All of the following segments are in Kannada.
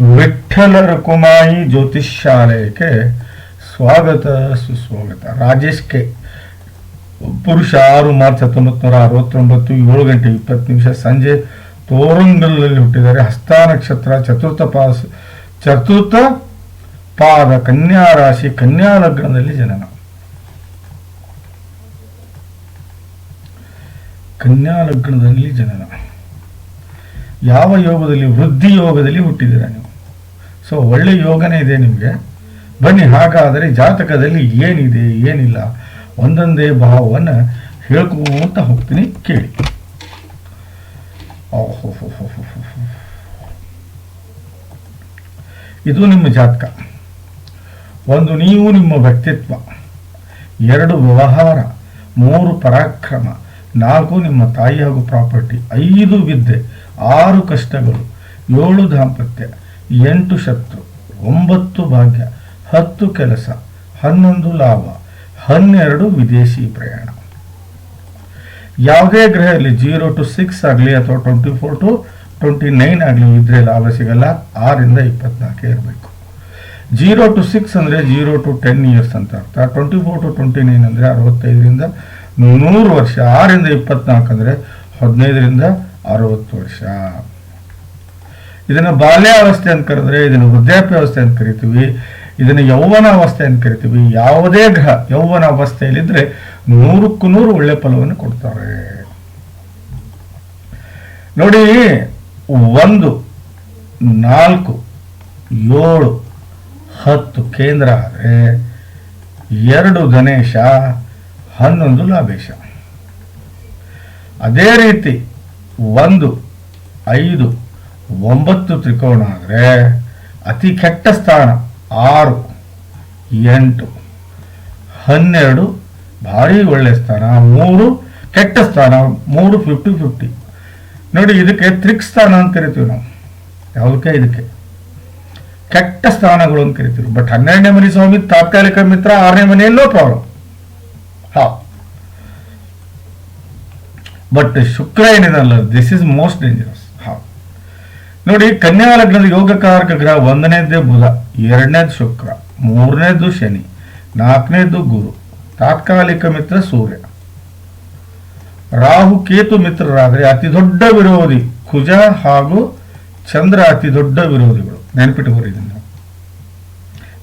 ವಿಠ್ಠಲ ರಕುಮಾಯಿ ಜ್ಯೋತಿಷ್ ಸ್ವಾಗತ, ಸುಸ್ವಾಗತ. ರಾಜೇಶ್ ಕೆ ಪುರುಷ ಆರು ಮಾರ್ಚ್ ಹತ್ತೊಂಬತ್ತು ಅರವತ್ತೊಂಬತ್ತು ಏಳು ಗಂಟೆ ಇಪ್ಪತ್ತು ನಿಮಿಷ ಸಂಜೆ ತೋರಂಗಲ್ನಲ್ಲಿ ಹುಟ್ಟಿದ್ದಾರೆ ಹಸ್ತ ನಕ್ಷತ್ರ ಚತುರ್ಥ ಪಾಸ್ ಚತುರ್ಥ ಪಾದ ಕನ್ಯಾ ರಾಶಿ, ಕನ್ಯಾ ಲಗ್ನದಲ್ಲಿ ಜನನ. ಕನ್ಯಾ ಲಗ್ನದಲ್ಲಿ ಜನನ. ಯಾವ ಯೋಗದಲ್ಲಿ ವೃದ್ಧಿ ಯೋಗದಲ್ಲಿ ಹುಟ್ಟಿದ್ದೀರಾ ನೀವು? ಸೊ ಒಳ್ಳೆ ಯೋಗನೇ ಇದೆ ನಿಮಗೆ. ಬನ್ನಿ, ಹಾಗಾದರೆ ಜಾತಕದಲ್ಲಿ ಏನಿದೆ, ಏನಿಲ್ಲ, ಒಂದೊಂದೇ ಭಾವವನ್ನು ಹೇಳ್ಕೋತ ಹೋಗ್ತೀನಿ, ಕೇಳಿ. ಇದು ನಿಮ್ಮ ಜಾತಕ ಒಂದು ನೀವು ನಿಮ್ಮ ವ್ಯಕ್ತಿತ್ವ ಎರಡು ವ್ಯವಹಾರ ಮೂರು ಪರಾಕ್ರಮ ನಾಲ್ಕು ನಿಮ್ಮ ತಾಯಿ ಹಾಗೂ ಪ್ರಾಪರ್ಟಿ ಐದು ವಿದ್ಯೆ ಆರು ಕಷ್ಟಗಳು, ಏಳು ದಾಂಪತ್ಯ, ಎಂಟು ಶತ್ರು, ಒಂಬತ್ತು ಭಾಗ್ಯ, ಹತ್ತು ಕೆಲಸ, ಹನ್ನೊಂದು ಲಾಭ, ಹನ್ನೆರಡು ವಿದೇಶಿ ಪ್ರಯಾಣ. ಯಾವುದೇ ಗ್ರಹ ಇಲ್ಲಿ ಜೀರೋ ಟು ಸಿಕ್ಸ್ ಆಗಲಿ ಅಥವಾ twenty four to twenty nine ಆಗಲಿ ಇದ್ರೆ ಲಾಭ ಸಿಗಲ್ಲ. ಆರಿಂದ ಇಪ್ಪತ್ನಾಲ್ಕೇ ಇರಬೇಕು. ಜೀರೋ ಟು ಸಿಕ್ಸ್ ಅಂದರೆ ಜೀರೋ ಟು ಟೆನ್ ಇಯರ್ಸ್ ಅಂತ ಅರ್ಥ. Twenty four to twenty nine ಅಂದರೆ ಅರವತ್ತೈದರಿಂದ ನೂರು ವರ್ಷ. ಆರಿಂದ ಇಪ್ಪತ್ನಾಲ್ಕು ಅಂದರೆ ಹದಿನೈದರಿಂದ ಅರವತ್ತು ವರ್ಷ. ಇದನ್ನು ಬಾಲ್ಯಾವಸ್ಥೆ ಅಂತ ಕರೆದ್ರೆ, ಇದನ್ನು ವೃದ್ಧಾಪ್ಯಾವಸ್ಥೆ ಅಂತ ಕರಿತೀವಿ. ಇದನ್ನು ಯೌವನ ಅವಸ್ಥೆ ಅಂತ ಕರಿತೀವಿ. ಯಾವುದೇ ಗ್ರಹ ಯೌವನ ಅವಸ್ಥೆಯಲ್ಲಿದ್ದರೆ ನೂರಕ್ಕೂ ನೂರು ಒಳ್ಳೆ ಫಲವನ್ನು ಕೊಡ್ತಾರೆ. ನೋಡಿ, ಒಂದು, ನಾಲ್ಕು, ಏಳು, ಹತ್ತು ಕೇಂದ್ರ ಆದರೆ ಎರಡು ಗಣೇಶ, ಹನ್ನೊಂದು ಲಾಭೇಶ. ಅದೇ ರೀತಿ ಒಂದು, ಐದು, ಒಂಬತ್ತು ತ್ರಿಕೋಣ ಆದರೆ ಅತಿ ಕೆಟ್ಟ ಸ್ಥಾನ ಆರು, ಎಂಟು, ಹನ್ನೆರಡು, ಭಾರಿ ಒಳ್ಳೆ ಸ್ಥಾನ ಮೂರು, ಕೆಟ್ಟ ಸ್ಥಾನ ಮೂರು ಫಿಫ್ಟಿ ಫಿಫ್ಟಿ ನೋಡಿ, ಇದಕ್ಕೆ ತ್ರಿಕ್ ಸ್ಥಾನ ಅಂತ ಕರಿತೀವಿ ನಾವು. ಯಾವುದಕ್ಕೆ? ಇದಕ್ಕೆ. ಕೆಟ್ಟ ಸ್ಥಾನಗಳು ಅಂತ ಕರಿತೀವಿ. ಬಟ್ ಹನ್ನೆರಡನೇ ಮನೆ ಸ್ವಾಮಿ ತಾತ್ಕಾಲಿಕ ಮಿತ್ರ, ಆರನೇ ಮನೆಯಲ್ಲೋ ಪ್ರಾಬ್ಲಮ್ ಹಾ. ಬಟ್ ಶುಕ್ರ ಏನಿದಲ್ಲ ದಿಸ್ ಇಸ್ ಮೋಸ್ಟ್ ಡೇಂಜರಸ್ ಹಾ ನೋಡಿ, ಕನ್ಯಾ ಲಗ್ನದ ಯೋಗಕಾರಕ ಗ್ರಹ ಒಂದನೇದ್ದು ಬುಧ ಎರಡನೇದು ಶುಕ್ರ ಮೂರನೇದು ಶನಿ ನಾಲ್ಕನೇದು ಗುರು, ತಾತ್ಕಾಲಿಕ ಮಿತ್ರ ಸೂರ್ಯ. ರಾಹು ಕೇತು ಮಿತ್ರರಾದರೆ ಅತಿ ದೊಡ್ಡ ವಿರೋಧಿ, ಕುಜ ಹಾಗೂ ಚಂದ್ರ ಅತಿ ದೊಡ್ಡ ವಿರೋಧಿಗಳು. ನೆನಪಿಟ್ಟು ಇದನ್ನು.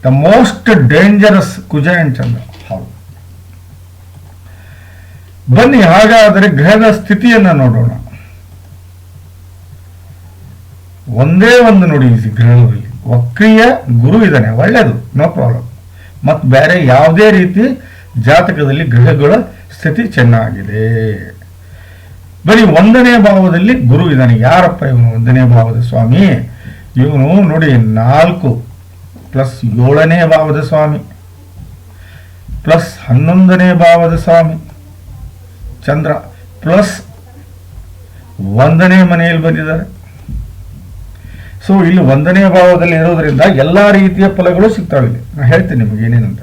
The most dangerous Kuja and Chandra ಹೌದು ಬನ್ನಿ, ಹಾಗಾದರೆ ಗ್ರಹದ ಸ್ಥಿತಿಯನ್ನು ನೋಡೋಣ. ಒಂದೇ ಒಂದು ನೋಡಿ ಗ್ರಹದಲ್ಲಿ. ವಕ್ರಿಯ ಗುರು ಇದ್ದಾನೆ, ಒಳ್ಳೆಯದು ನೋ ಪ್ರಾಬ್ಲಮ್ ಮತ್ತು ಬೇರೆ ಯಾವುದೇ ರೀತಿ ಜಾತಕದಲ್ಲಿ ಗ್ರಹಗಳ ಸ್ಥಿತಿ ಚೆನ್ನಾಗಿದೆ. ಬರೀ ಒಂದನೇ ಭಾವದಲ್ಲಿ ಗುರು ಇದ್ದಾನೆ. ಯಾರಪ್ಪ ಇವನು ಒಂದನೇ ಭಾವದ ಸ್ವಾಮಿ? ಇವನು ನೋಡಿ ನಾಲ್ಕು ಪ್ಲಸ್ ಏಳನೇ ಭಾವದ ಸ್ವಾಮಿ, ಪ್ಲಸ್ ಹನ್ನೊಂದನೇ ಭಾವದ ಸ್ವಾಮಿ. ಚಂದ್ರ ಪ್ಲಸ್ ಒಂದನೇ ಮನೆಯಲ್ಲಿ ಬಂದಿದ್ದಾರೆ. ಸೊ ಇಲ್ಲಿ ಒಂದನೇ ಭಾವದಲ್ಲಿ ಇರೋದ್ರಿಂದ ಎಲ್ಲಾ ರೀತಿಯ ಫಲಗಳು ಸಿಗ್ತಾವೆ ಇಲ್ಲಿ. ನಾ ಹೇಳ್ತೀನಿ ನಿಮಗೆ ಏನೇನಂತ.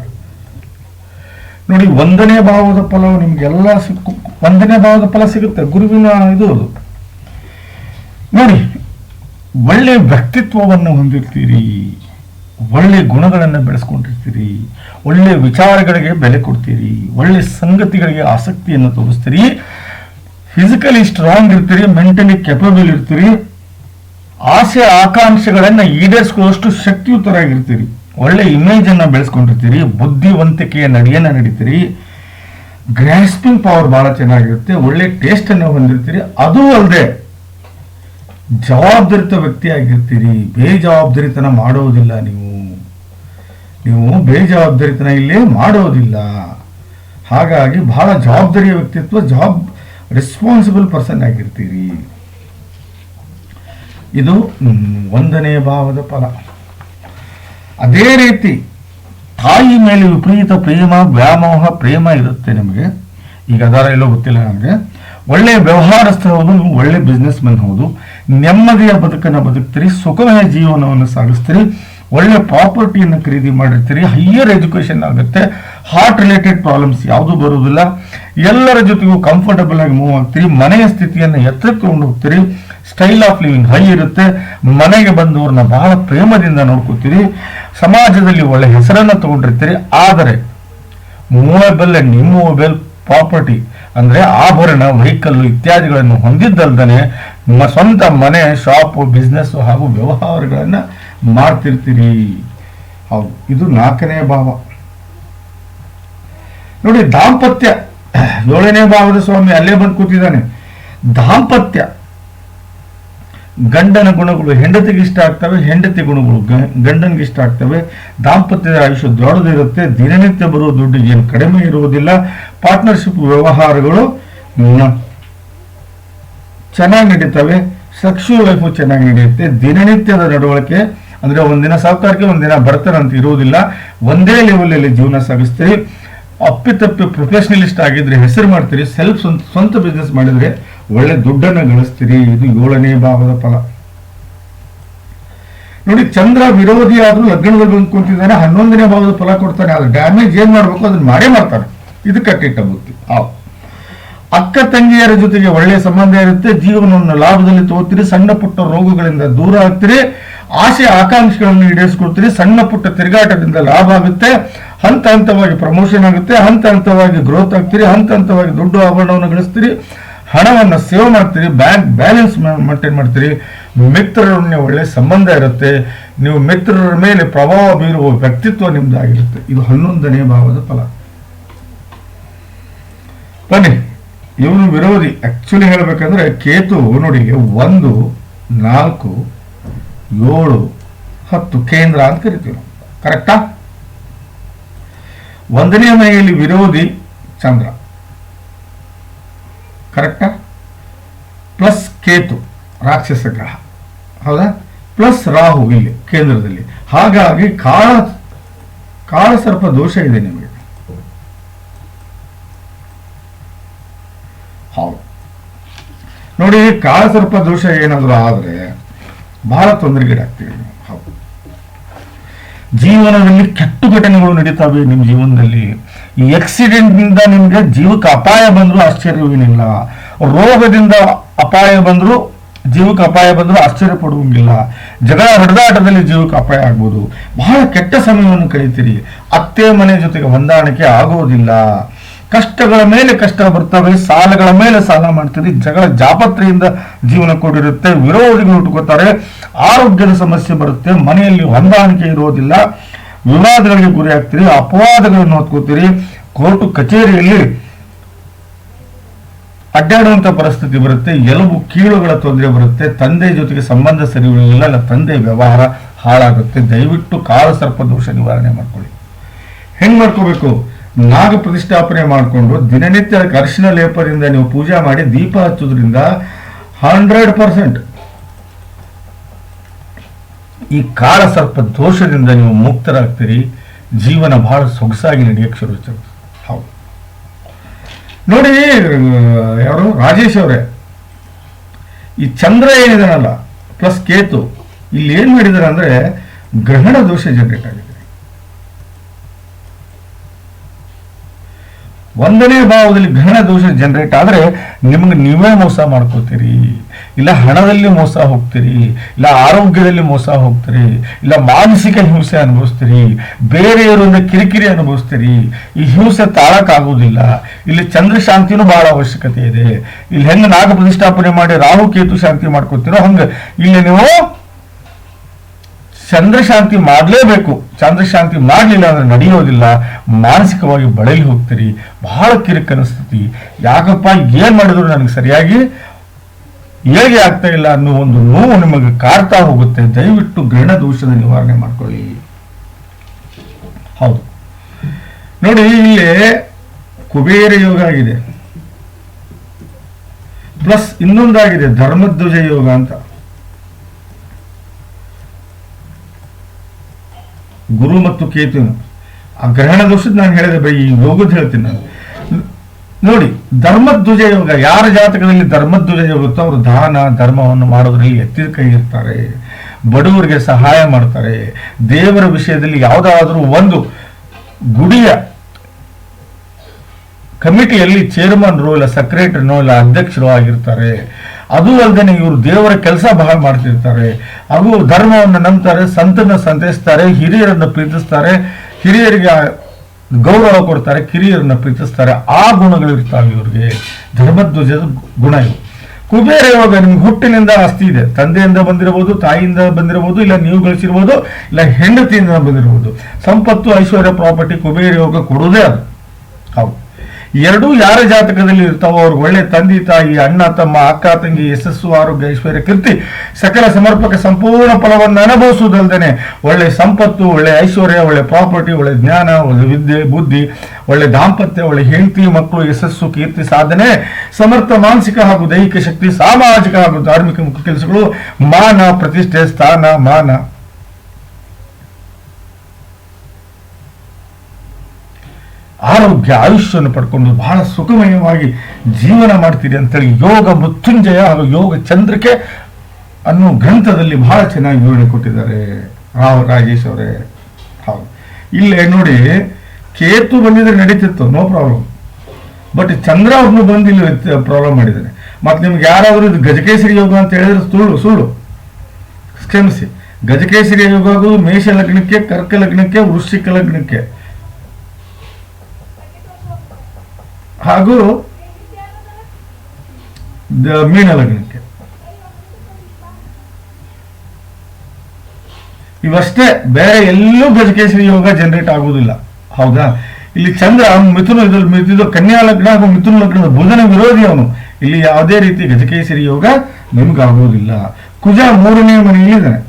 ನೋಡಿ, ಒಂದನೇ ಭಾವದ ಫಲವು ನಿಮಗೆಲ್ಲ ಸಿಕ್ಕು, ಒಂದನೇ ಭಾವದ ಫಲ ಸಿಗುತ್ತೆ. ಗುರುವಿನ ಇದು ಅದು. ನೋಡಿ, ಒಳ್ಳೆ ವ್ಯಕ್ತಿತ್ವವನ್ನು ಹೊಂದಿರ್ತೀರಿ. ಒಳ್ಳೆ ಗುಣಗಳನ್ನು ಬೆಳೆಸ್ಕೊಂಡಿರ್ತೀರಿ, ಒಳ್ಳೆ ವಿಚಾರಗಳಿಗೆ ಬೆಲೆ ಕೊಡ್ತೀರಿ, ಒಳ್ಳೆ ಸಂಗತಿಗಳಿಗೆ ಆಸಕ್ತಿಯನ್ನು ತೋರಿಸ್ತೀರಿ ಫಿಸಿಕಲಿ ಸ್ಟ್ರಾಂಗ್ ಇರ್ತೀರಿ ಮೆಂಟಲಿ ಕೆಪಬಲ್ ಇರ್ತೀರಿ, ಆಸೆ ಆಕಾಂಕ್ಷೆಗಳನ್ನು ಈಡೇರಿಸ್ಕೊಳ್ಳೋಷ್ಟು ಶಕ್ತಿಯುತರಾಗಿರ್ತೀರಿ, ಒಳ್ಳೆ ಇಮೇಜ್ ಅನ್ನ ಬೆಳೆಸ್ಕೊಂಡಿರ್ತೀರಿ, ಬುದ್ಧಿವಂತಿಕೆಯ ನಡೆಯನ್ನು ನಡೀತೀರಿ ಗ್ರಾಸ್ಪಿಂಗ್ ಪವರ್ ಬಹಳ ಚೆನ್ನಾಗಿರುತ್ತೆ, ಒಳ್ಳೆ ಟೇಸ್ಟ್ ಅನ್ನು ಹೊಂದಿರ್ತೀರಿ, ಅದು ಅಲ್ಲದೆ ಜವಾಬ್ದಾರಿತ ವ್ಯಕ್ತಿಯಾಗಿರ್ತೀರಿ, ಬೇಜವಾಬ್ದಾರಿತನ ಮಾಡೋದಿಲ್ಲ ನೀವು. ನೀವು ಬೇಜವಾಬ್ದಾರಿತನ ಇಲ್ಲಿ ಮಾಡೋದಿಲ್ಲ. ಹಾಗಾಗಿ ಬಹಳ ಜವಾಬ್ದಾರಿಯ ವ್ಯಕ್ತಿತ್ವ, ಜವಾಬ್ ರೆಸ್ಪಾನ್ಸಿಬಲ್ ಪರ್ಸನ್ ಆಗಿರ್ತೀರಿ. ಇದು ಒಂದನೇ ಭಾವದ ಫಲ. ಅದೇ ರೀತಿ ತಾಯಿ ಮೇಲೆ ವಿಪರೀತ ಪ್ರೇಮ, ವ್ಯಾಮೋಹ, ಪ್ರೇಮ ಇರುತ್ತೆ ನಿಮಗೆ. ಈಗ ಅದರ ಎಲ್ಲೋ ಗೊತ್ತಿಲ್ಲ ನನಗೆ ಒಳ್ಳೆ ವ್ಯವಹಾರಸ್ಥರು ಹೌದು ನೀವು ಒಳ್ಳೆ ಬಿಸ್ನೆಸ್ ಮ್ಯಾನ್ ಹೌದು. ನೆಮ್ಮದಿಯ ಬದುಕನ್ನು ಬದುಕ್ತೀರಿ, ಸುಖಮಯ ಜೀವನವನ್ನು ಸಾಗಿಸ್ತೀರಿ, ಒಳ್ಳೆ ಪ್ರಾಪರ್ಟಿಯನ್ನು ಖರೀದಿ ಮಾಡಿರ್ತೀರಿ ಹೈಯರ್ ಎಜುಕೇಷನ್ ಆಗುತ್ತೆ ಹಾರ್ಟ್ ರಿಲೇಟೆಡ್ ಪ್ರಾಬ್ಲಮ್ಸ್ ಯಾವುದು ಬರುವುದಿಲ್ಲ. ಎಲ್ಲರ ಜೊತೆಗೂ ಕಂಫರ್ಟಬಲ್ ಆಗಿ ಮೂವ್ ಆಗ್ತೀರಿ, ಮನೆಯ ಸ್ಥಿತಿಯನ್ನು ಎತ್ತರ ತಗೊಂಡು ಹೋಗ್ತೀರಿ ಸ್ಟೈಲ್ ಆಫ್ ಲಿವಿಂಗ್ ಹೈ ಇರುತ್ತೆ, ಮನೆಗೆ ಬಂದವ್ರನ್ನ ಬಹಳ ಪ್ರೇಮದಿಂದ ನೋಡ್ಕೋತೀರಿ, ಸಮಾಜದಲ್ಲಿ ಒಳ್ಳೆ ಹೆಸರನ್ನು ತಗೊಂಡಿರ್ತೀರಿ, ಆದರೆ ಮೂವಬೆಲ್ ಅಂಡ್ ಇಮ್ಮೂವಬೆಲ್ ಪ್ರಾಪರ್ಟಿ ಅಂದ್ರೆ ಆಭರಣ ವೆಹಿಕಲ್ ಇತ್ಯಾದಿಗಳನ್ನು ಹೊಂದಿದ್ದಲ್ದನೆ ನಿಮ್ಮ ಸ್ವಂತ ಮನೆ, ಶಾಪ್ ಬಿಸ್ನೆಸ್ ಹಾಗೂ ವ್ಯವಹಾರಗಳನ್ನ ಮಾಡ್ತಿರ್ತೀರಿ. ಹೌದು, ಇದು ನಾಲ್ಕನೇ ಭಾವ. ನೋಡಿ, ದಾಂಪತ್ಯ. ಏಳನೇ ಭಾವದ ಸ್ವಾಮಿ ಅಲ್ಲೇ ಬಂದು ಕೂತಿದ್ದಾನೆ. ದಾಂಪತ್ಯ. ಗಂಡನ ಗುಣಗಳು ಹೆಂಡತಿಗೆ ಇಷ್ಟ ಆಗ್ತವೆ, ಹೆಂಡತಿ ಗುಣಗಳು ಗಂಡನಿಗೆ ಇಷ್ಟ ಆಗ್ತವೆ. ದಾಂಪತ್ಯದ ಆಯುಷ್ಯ ದೊಡ್ಡದಿರುತ್ತೆ, ದಿನನಿತ್ಯ ಬರುವ ದುಡ್ಡು ಏನು ಕಡಿಮೆ ಇರುವುದಿಲ್ಲ. ಪಾರ್ಟ್ನರ್ಶಿಪ್ ವ್ಯವಹಾರಗಳು ಚೆನ್ನಾಗಿ ನಡೀತವೆ. ಸೆಕ್ಷುವಲ್ ಲೈಫು ಚೆನ್ನಾಗಿ ನಡೆಯುತ್ತೆ. ದಿನನಿತ್ಯದ ನಡವಳಿಕೆ ಅಂದ್ರೆ ಒಂದಿನ ಸಾವುಕಾರಕ್ಕೆ ಒಂದಿನ ಬಡತನ ಅಂತ ಇರುವುದಿಲ್ಲ. ಒಂದೇ ಲೆವೆಲಲ್ಲಿ ಜೀವನ ಸಾಗಿಸ್ತೀರಿ. ಅಪ್ಪಿತಪ್ಪಿ ಪ್ರೊಫೆಷನಲಿಸ್ಟ್ ಆಗಿದ್ರೆ ಹೆಸರು ಮಾಡ್ತೀರಿ ಸೆಲ್ಫ್ ಸ್ವಂತ ಸ್ವಂತ ಬಿಸ್ನೆಸ್ ಮಾಡಿದ್ರೆ ಒಳ್ಳೆ ದುಡ್ಡನ್ನು ಗಳಿಸ್ತೀರಿ, ಇದು ಏಳನೇ ಭಾವದ ಫಲ. ನೋಡಿ, ಚಂದ್ರ ವಿರೋಧಿ ಆದ್ರೂ ಲಗ್ನದಲ್ಲಿ ಬಂದು ಕುಂತಿದ್ದಾನೆ, ಹನ್ನೊಂದನೇ ಭಾವದ ಫಲ ಕೊಡ್ತಾನೆ, ಆದ್ರೆ ಡ್ಯಾಮೇಜ್ ಏನ್ ಮಾಡ್ಬೇಕು, ಅದನ್ನ ಮಾಡೇ ಮಾಡ್ತಾನೆ. ಇದಕ್ಕೆ ಕಟ್ಟಿಟ್ಟ ಬುದ್ಧಿ. ಆ ಅಕ್ಕ ತಂಗಿಯರ ಜೊತೆಗೆ ಒಳ್ಳೆಯ ಸಂಬಂಧ ಇರುತ್ತೆ, ಜೀವನವನ್ನು ಲಾಭದಲ್ಲಿ ತಗೋತೀರಿ ಸಣ್ಣ ಪುಟ್ಟ ರೋಗಗಳಿಂದ ದೂರ ಆಗ್ತೀರಿ, ಆಸೆ ಆಕಾಂಕ್ಷೆಗಳನ್ನು ಈಡೇರಿಸ್ಕೊಳ್ತೀರಿ ಸಣ್ಣ ಪುಟ್ಟ ತಿರುಗಾಟದಿಂದ ಲಾಭ ಆಗುತ್ತೆ, ಹಂತ ಹಂತವಾಗಿ ಪ್ರಮೋಷನ್ ಆಗುತ್ತೆ, ಹಂತ ಹಂತವಾಗಿ ಗ್ರೋತ್ ಆಗ್ತೀರಿ, ಹಂತ ಹಂತವಾಗಿ ದುಡ್ಡು ಆಭರಣವನ್ನು ಗಳಿಸ್ತೀರಿ ಹಣವನ್ನು ಸೇವ್ ಮಾಡ್ತೀರಿ ಬ್ಯಾಂಕ್ ಬ್ಯಾಲೆನ್ಸ್ ಮೇಂಟೈನ್ ಮಾಡ್ತೀರಿ. ಮಿತ್ರರೊಡನೆ ಒಳ್ಳೆ ಸಂಬಂಧ ಇರುತ್ತೆ. ನೀವು ಮಿತ್ರರ ಮೇಲೆ ಪ್ರಭಾವ ಬೀರುವ ವ್ಯಕ್ತಿತ್ವ ನಿಮ್ದಾಗಿರುತ್ತೆ. ಇದು ಹನ್ನೊಂದನೇ ಭಾವದ ಫಲ. ಬನ್ನಿ, ಇವನು ವಿರೋಧಿ. ಆಕ್ಚುಲಿ ಹೇಳಬೇಕಂದ್ರೆ ಕೇತು ನೋಡಿ ಒಂದು, ನಾಲ್ಕು, ಏಳು, ಹತ್ತು ಕೇಂದ್ರ ಅಂತ ಕರಿತೀವಿ ಕರೆಕ್ಟಾ ಒಂದನೇ ಮನೆಯಲ್ಲಿ ವಿರೋಧಿ ಚಂದ್ರ. ಕರೆಕ್ಟಾ ಪ್ಲಸ್ ಕೇತು ರಾಕ್ಷಸ ಗ್ರಹ ಹೌದಾ? ಪ್ಲಸ್ ರಾಹು ಇಲ್ಲಿ, ಕೇಂದ್ರದಲ್ಲಿ. ಹಾಗಾಗಿ ಕಾಳ ಕಾಳ ಸರ್ಪ ದೋಷ ಇದೆ ನಿಮಗೆ. ಹೌದು. ನೋಡಿ, ಕಾಳ ಸರ್ಪ ದೋಷ ಏನಾದರೂ ಆದರೆ ಬಹಳ ತೊಂದರೆಗೀಡಾಗ್ತೀವಿ ನೀವು ಹೌದು. ಜೀವನದಲ್ಲಿ ಕೆಟ್ಟು ಘಟನೆಗಳು ನಡೀತಾವೆ ನಿಮ್ಮ ಜೀವನದಲ್ಲಿ. ಈ ಆಕ್ಸಿಡೆಂಟ್ನಿಂದ ನಿಮ್ಗೆ ಜೀವಕ್ಕೆ ಅಪಾಯ ಬಂದರೂ ಆಶ್ಚರ್ಯವೇನಿಲ್ಲ. ರೋಗದಿಂದ ಅಪಾಯ ಬಂದರೂ, ಜೀವಕ್ಕೆ ಅಪಾಯ ಬಂದರೂ ಆಶ್ಚರ್ಯ ಪಡುವಂಗಿಲ್ಲ. ಜಗಳ ಹೊಡೆದಾಟದಲ್ಲಿ ಜೀವಕ್ಕೆ ಅಪಾಯ ಆಗ್ಬೋದು. ಬಹಳ ಕೆಟ್ಟ ಸಮಯವನ್ನು ಕಳೀತೀರಿ. ಅತ್ತೆ ಮನೆ ಜೊತೆಗೆ ಹೊಂದಾಣಿಕೆ ಆಗೋದಿಲ್ಲ. ಕಷ್ಟಗಳ ಮೇಲೆ ಕಷ್ಟ ಬರ್ತವೆ, ಸಾಲಗಳ ಮೇಲೆ ಸಾಲ ಮಾಡ್ತೀರಿ, ಜಗಳ ಜಾಪತ್ರೆಯಿಂದ ಜೀವನ ಕೊಡಿರುತ್ತೆ, ವಿರೋಧಿಗಳು ಹುಟ್ಟುಕೋತಾರೆ ಆರೋಗ್ಯದ ಸಮಸ್ಯೆ ಬರುತ್ತೆ, ಮನೆಯಲ್ಲಿ ಹೊಂದಾಣಿಕೆ ಇರೋದಿಲ್ಲ. ವಿವಾದಗಳಿಗೆ ಗುರಿ ಆಗ್ತೀರಿ ಅಪವಾದಗಳನ್ನು ಹೊತ್ಕೋತೀರಿ, ಕೋರ್ಟು, ಕಚೇರಿಯಲ್ಲಿ ಅಡ್ಡಾಡುವಂತ ಪರಿಸ್ಥಿತಿ ಬರುತ್ತೆ, ಎಲುಬು ಕೀಳುಗಳ ತೊಂದರೆ ಬರುತ್ತೆ, ತಂದೆ ಜೊತೆಗೆ ಸಂಬಂಧ ಸರಿ ಉಳಿಯಲ್ಲ ಅಲ್ಲ ತಂದೆ ವ್ಯವಹಾರ ಹಾಳಾಗುತ್ತೆ, ದಯವಿಟ್ಟು ಕಾಲ ಸರ್ಪ ದೋಷ ನಿವಾರಣೆ ಮಾಡ್ಕೊಳ್ಳಿ. ಹೆಂಗ್ ಮಾಡ್ಕೋಬೇಕು? ನಾಗ ಪ್ರತಿಷ್ಠಾಪನೆ ಮಾಡಿಕೊಂಡು ದಿನನಿತ್ಯ ಅರಿಶಿನ ಲೇಪದಿಂದ ನೀವು ಪೂಜೆ ಮಾಡಿ ದೀಪ ಹಚ್ಚೋದ್ರಿಂದ ಹಂಡ್ರೆಡ್ ಪರ್ಸೆಂಟ್ ಈ ಕಾಳ ಸರ್ಪ ದೋಷದಿಂದ ನೀವು ಮುಕ್ತರಾಗ್ತೀರಿ. ಜೀವನ ಬಹಳ ಸೊಗಸಾಗಿ ನಡೆಯಕ್ಕೆ ಶುರು. ಹೌದು. ನೋಡಿ, ಯಾರು? ರಾಜೇಶ್ ಅವರೇ. ಈ ಚಂದ್ರ ಏನಿದಾನಲ್ಲ, ಪ್ಲಸ್ ಕೇತು, ಇಲ್ಲಿ ಏನ್ ಮಾಡಿದಾರೆ ಅಂದ್ರೆ, ಗ್ರಹಣ ದೋಷ ಜನರೇಟ್ ಆಗಿದೆ. ಒಂದನೇ ಭಾವದಲ್ಲಿ ಗ್ರಹಣ ದೋಷ ಜನರೇಟ್ ಆದರೆ ನಿಮಗೆ ನೀವೇ ಮೋಸ ಮಾಡ್ಕೋತೀರಿ. ಇಲ್ಲ ಹಣದಲ್ಲಿ ಮೋಸ ಹೋಗ್ತೀರಿ, ಇಲ್ಲ ಆರೋಗ್ಯದಲ್ಲಿ ಮೋಸ ಹೋಗ್ತೀರಿ, ಇಲ್ಲ ಮಾನಸಿಕ ಹಿಂಸೆ ಅನುಭವಿಸ್ತೀರಿ ಬೇರೆಯವರಿಂದ ಕಿರಿಕಿರಿ ಅನುಭವಿಸ್ತೀರಿ, ಈ ಹಿಂಸೆ ತಾಳಕ್ಕಾಗೋದಿಲ್ಲ ಇಲ್ಲಿ ಚಂದ್ರ ಶಾಂತಿನೂ ಬಹಳ ಅವಶ್ಯಕತೆ ಇದೆ. ಇಲ್ಲಿ ಹೆಂಗೆ ನಾಗ ಪ್ರತಿಷ್ಠಾಪನೆ ಮಾಡಿ ರಾಹು ಕೇತು ಶಾಂತಿ ಮಾಡ್ಕೋತೀರೋ ಹಂಗೆ. ಇಲ್ಲಿ ನೀವು ಚಂದ್ರಶಾಂತಿ ಮಾಡಲೇಬೇಕು. ಚಂದ್ರಶಾಂತಿ ಮಾಡಲಿಲ್ಲ ಅಂದ್ರೆ ನಡೆಯೋದಿಲ್ಲ. ಮಾನಸಿಕವಾಗಿ ಬಳಲಿ ಹೋಗ್ತೀರಿ. ಬಹಳ ಕಿರಿಕ್ ಅನಿಸ್ತತಿ. ಯಾಕಪ್ಪ, ಏನು ಮಾಡಿದ್ರು ನನಗೆ ಸರಿಯಾಗಿ ಹೇಗೆ ಆಗ್ತಾ ಇಲ್ಲ ಅನ್ನೋ ಒಂದು ನೋವು ನಿಮಗೆ ಕಾಡ್ತಾ ಹೋಗುತ್ತೆ. ದಯವಿಟ್ಟು ಗ್ರಹಣ ದೋಷದ ನಿವಾರಣೆ ಮಾಡ್ಕೊಳ್ಳಿ. ಹೌದು. ನೋಡಿ, ಇಲ್ಲಿ ಕುಬೇರ ಯೋಗ ಆಗಿದೆ. ಪ್ಲಸ್ ಇನ್ನೊಂದಾಗಿದೆ, ಧರ್ಮಧ್ವಜ ಯೋಗ ಅಂತ. ಗುರು ಮತ್ತು ಕೇತು. ಆ ಗ್ರಹಣ ದೋಷದ ನಾನು ಹೇಳಿದೆ ಬೈ, ಈ ಯೋಗದ ಹೇಳ್ತೀನಿ ನಾನು. ನೋಡಿ ಧರ್ಮಧ್ವಜ ಯೋಗ ಯಾರ ಜಾತಕದಲ್ಲಿ ಧರ್ಮಧ್ವಜ ಇರುತ್ತೋ ಅವರು ದಾನ, ಧರ್ಮವನ್ನು ಮಾಡೋದ್ರಲ್ಲಿ ಎತ್ತಿದ ಕೈ ಇರ್ತಾರೆ. ಬಡವರಿಗೆ ಸಹಾಯ ಮಾಡ್ತಾರೆ. ದೇವರ ವಿಷಯದಲ್ಲಿ ಯಾವುದಾದ್ರೂ ಒಂದು ಗುಡಿಯ ಕಮಿಟಿಯಲ್ಲಿ ಚೇರ್ಮನ್ರು ಇಲ್ಲ ಸೆಕ್ರೆಟರಿನೋ ಇಲ್ಲ ಅಧ್ಯಕ್ಷರು ಆಗಿರ್ತಾರೆ. ಅದು ಅಲ್ಲದೆ ಇವರು ದೇವರ ಕೆಲಸ ಬಹಳ ಮಾಡ್ತಿರ್ತಾರೆ. ಹಾಗೂ ಧರ್ಮವನ್ನು ನಂಬ್ತಾರೆ, ಸಂತನ ಸಂತೈಸ್ತಾರೆ, ಹಿರಿಯರನ್ನು ಪ್ರೀತಿಸ್ತಾರೆ, ಹಿರಿಯರಿಗೆ ಗೌರವ ಕೊಡ್ತಾರೆ, ಕಿರಿಯರನ್ನ ಪ್ರೀತಿಸ್ತಾರೆ. ಆ ಗುಣಗಳು ಇರ್ತಾವೆ ಇವರಿಗೆ. ಧರ್ಮಧ್ವಜದ ಗುಣ ಇವು. ಕುಬೇರ ಯೋಗ ನಿಮ್ಗೆ ಹುಟ್ಟಿನಿಂದ ಆಸ್ತಿ ಇದೆ. ತಂದೆಯಿಂದ ಬಂದಿರಬಹುದು, ತಾಯಿಯಿಂದ ಬಂದಿರಬಹುದು, ಇಲ್ಲ ನೀವು ಗಳಿಸಿರ್ಬೋದು, ಇಲ್ಲ ಹೆಂಡತಿಯಿಂದ ಬಂದಿರಬಹುದು. ಸಂಪತ್ತು, ಐಶ್ವರ್ಯ, ಪ್ರಾಪರ್ಟಿ ಕುಬೇರ ಯೋಗ ಕೊಡುವುದೇ ಅದು. ಹೌದು. ಎರಡೂ ಯಾರ ಜಾತಕದಲ್ಲಿ ಇರ್ತಾವೋ ಅವ್ರಿಗೆ ಒಳ್ಳೆ ತಂದೆ, ತಾಯಿ, ಅಣ್ಣ, ತಮ್ಮ, ಅಕ್ಕ, ತಂಗಿ, ಯಶಸ್ಸು, ಆರೋಗ್ಯ, ಐಶ್ವರ್ಯ, ಕೀರ್ತಿ, ಸಕಲ ಸಮರ್ಪಕ ಸಂಪೂರ್ಣ ಫಲವನ್ನು ಅನುಭವಿಸುವುದಲ್ದೇನೆ ಒಳ್ಳೆ ಸಂಪತ್ತು, ಒಳ್ಳೆ ಐಶ್ವರ್ಯ, ಒಳ್ಳೆ ಪ್ರಾಪರ್ಟಿ, ಒಳ್ಳೆ ಜ್ಞಾನ, ಒಳ್ಳೆ ವಿದ್ಯೆ, ಬುದ್ಧಿ, ಒಳ್ಳೆ ದಾಂಪತ್ಯ, ಒಳ್ಳೆ ಹೆಂಡತಿ, ಮಕ್ಕಳು, ಯಶಸ್ಸು, ಕೀರ್ತಿ, ಸಾಧನೆ, ಸಮರ್ಥ, ಮಾನಸಿಕ ಹಾಗೂ ದೈಹಿಕ ಶಕ್ತಿ, ಸಾಮಾಜಿಕ ಹಾಗೂ ಧಾರ್ಮಿಕ ಮುಖ್ಯ ಕೆಲಸಗಳು, ಮಾನ, ಪ್ರತಿಷ್ಠೆ, ಸ್ಥಾನ, ಮಾನ. ಆರೋಗ್ಯ, ಆಯುಷ್ಯವನ್ನು ಪಡ್ಕೊಂಡು ಬಹಳ ಸುಖಮಯವಾಗಿ ಜೀವನ ಮಾಡ್ತೀರಿ ಅಂತೇಳಿ ಯೋಗ ಮೃತ್ಯುಂಜಯ ಹಾಗೂ ಯೋಗ ಚಂದ್ರಿಕೆ ಅನ್ನೋ ಗ್ರಂಥದಲ್ಲಿ ಬಹಳ ಚೆನ್ನಾಗಿ ವಿವರಣೆ ಕೊಟ್ಟಿದ್ದಾರೆ ರಾವ್, ರಾಜೇಶ್ ಅವರೇ. ಹೌದು. ಇಲ್ಲೇ ನೋಡಿ, ಕೇತು ಬಂದಿದ್ರೆ ನಡೀತಿತ್ತು ನೋ ಪ್ರಾಬ್ಲಮ್ ಬಟ್ ಚಂದ್ರ ಅವ್ರನ್ನು ಬಂದು ಇಲ್ಲಿ ಪ್ರಾಬ್ಲಮ್ ಮಾಡಿದ್ದಾರೆ. ಮತ್ತೆ ನಿಮ್ಗೆ ಯಾರಾದರೂ ಇದು ಗಜಕೇಸರಿ ಯೋಗ ಅಂತ ಹೇಳಿದ್ರೆ ಸುಳ್ಳು ಸುಳ್ಳು. ಕ್ಷಮಿಸಿ. ಗಜಕೇಸರಿ ಯೋಗ ಆಗೋದು ಮೇಷ ಲಗ್ನಕ್ಕೆ, ಕರ್ಕ ಲಗ್ನಕ್ಕೆ, ವೃಶ್ಚಿಕ ಲಗ್ನಕ್ಕೆ. ಹಾಗೂ ಮೀನ ಲಗ್ನಕ್ಕೆ. ಇವಷ್ಟೇ, ಬೇರೆ ಎಲ್ಲೂ ಗಜಕೇಶ್ವರಿ ಯೋಗ ಜನರೇಟ್ ಆಗುವುದಿಲ್ಲ. ಹೌದಾ? ಇಲ್ಲಿ ಚಂದ್ರ ಮಿಥುನ ಇದ್ರಲ್ಲಿ ಕನ್ಯಾ ಲಗ್ನ ಹಾಗೂ ಮಿಥುನ ಲಗ್ನದ ಬುಧನ ವಿರೋಧಿ ಅವನು. ಇಲ್ಲಿ ಯಾವುದೇ ರೀತಿ ಗಜಕೇಶ್ವರಿ ಯೋಗ ನಿಮ್ಗಾಗುವುದಿಲ್ಲ. ಕುಜ ಮೂರನೇ ಮನೆಯಲ್ಲಿ ಇದ್ದಾನೆ.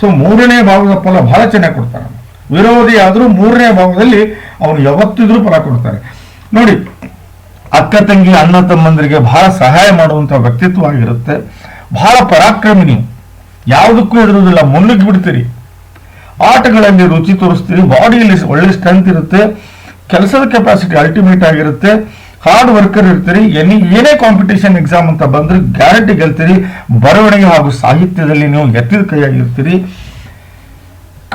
ಸೊ ಮೂರನೇ ಭಾಗದ ಫಲ ಬಹಳ ಚೆನ್ನಾಗಿ ಕೊಡ್ತಾನೆ ವಿರೋಧಿ ಆದರೂ ಮೂರನೇ ಭಾಗದಲ್ಲಿ ಅವನು ಯಾವತ್ತಿದ್ರೂ ಫಲ ಕೊಡ್ತಾರೆ ನೋಡಿ ಅಕ್ಕ ತಂಗಿ, ಅಣ್ಣ ತಮ್ಮಂದರಿಗೆ ಬಹಳ ಸಹಾಯ ಮಾಡುವಂಥ ವ್ಯಕ್ತಿತ್ವ ಆಗಿರುತ್ತೆ ಬಹಳ ಪರಾಕ್ರಮಿ ನೀವು. ಯಾವುದಕ್ಕೂ ಹೆದರುವುದಿಲ್ಲ ಮುನ್ನುಗ್ಗಿ ಬಿಡ್ತೀರಿ. ಆಟಗಳಲ್ಲಿ ರುಚಿ ತೋರಿಸ್ತೀರಿ, ಬಾಡಿಯಲ್ಲಿ ಒಳ್ಳೆ ಸ್ಟ್ರೆಂತ್ ಇರುತ್ತೆ. ಕೆಲಸದ ಕೆಪಾಸಿಟಿ ಅಲ್ಟಿಮೇಟ್ ಆಗಿರುತ್ತೆ. ಹಾರ್ಡ್ ವರ್ಕರ್ ಇರ್ತೀರಿ, ಎನಿ, ಏನೇ ಕಾಂಪಿಟೇಷನ್ ಎಕ್ಸಾಮ್ ಅಂತ ಬಂದ್ರೆ ಗ್ಯಾರಂಟಿ ಗೆಲ್ತೀರಿ. ಬರವಣಿಗೆ ಹಾಗೂ ಸಾಹಿತ್ಯದಲ್ಲಿ ನೀವು ಎತ್ತಿದ ಕೈಯಾಗಿರ್ತೀರಿ.